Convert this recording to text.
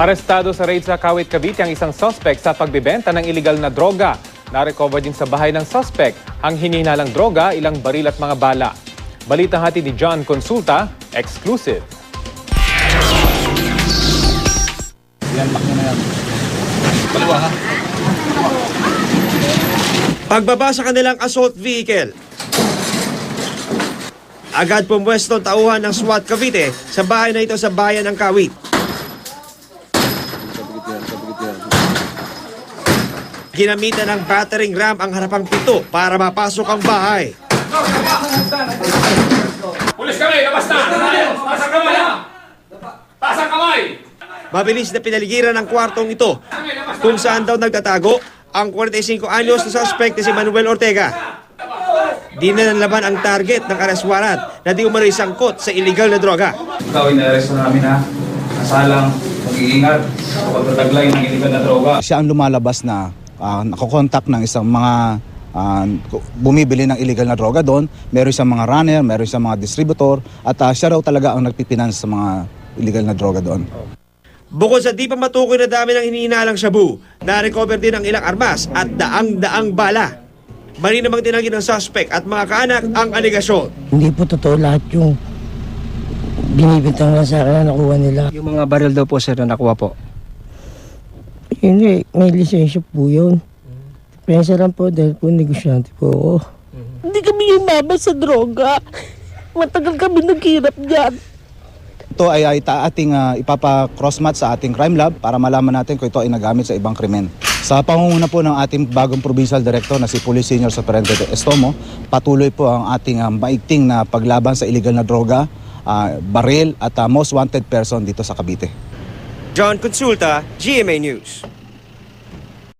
Arestado sa raid sa Kawit, Cavite ang isang suspect sa pagbebenta ng illegal na droga. Na-recover din sa bahay ng suspect ang hinihinalang droga, ilang baril at mga bala. Balitang hati ni John Consulta, exclusive. Pagbaba sa kanilang assault vehicle. Agad pumwesto ang tauhan ng SWAT Cavite sa bahay na ito sa bayan ng Kawit. Ginamitan ng battering ram ang harapang pito para mapasok ang bahay. Pulis kami, labas na! Taas ang kamay, ha? Taas ang kamay! Mabilis na pinaligiran ang kwartong ito kung saan daw nagtatago ang 45 anyos na suspect na si Manuel Ortega. Di na nalaman ang target ng arrest warrant na di umano'y sangkot sa illegal na droga. Ikaw, inaresto namin ha. Kasalang, mag-iingat sa pagtataglay ng iligal na droga. siya ang lumalabas na uh, nakokontak ng isang mga ah, bumibili ng illegal na droga doon. Meron isang mga runner, meron isang mga distributor at ah, siya raw talaga ang nagpipinance sa mga illegal na droga doon. Bukod sa di pa matukoy na dami ng hinihinalang shabu, na-recover din ang ilang armas at daang-daang bala. Mali namang tinanggi ng suspect at mga kaanak ang aligasyon. Hindi po totoo lahat yung binibintang lang sa akin na nakuha nila. Yung mga baril daw po sir na nakuha po. Hindi, may lisensya po yun. Pensa lang po dahil po negosyante po ako. Hindi kami yumama sa droga. Matagal kami naghirap dyan. Ito ay, ay ta- ating ah, ipapa-crossmatch sa ating crime lab para malaman natin kung ito ay nagamit sa ibang krimen. Sa pangunguna po ng ating bagong provincial director na si Police Senior Superintendent Estomo, patuloy po ang ating ah, maigting na paglaban sa illegal na droga, ah, baril at ah, most wanted person dito sa Cavite. John Consulta, GMA News.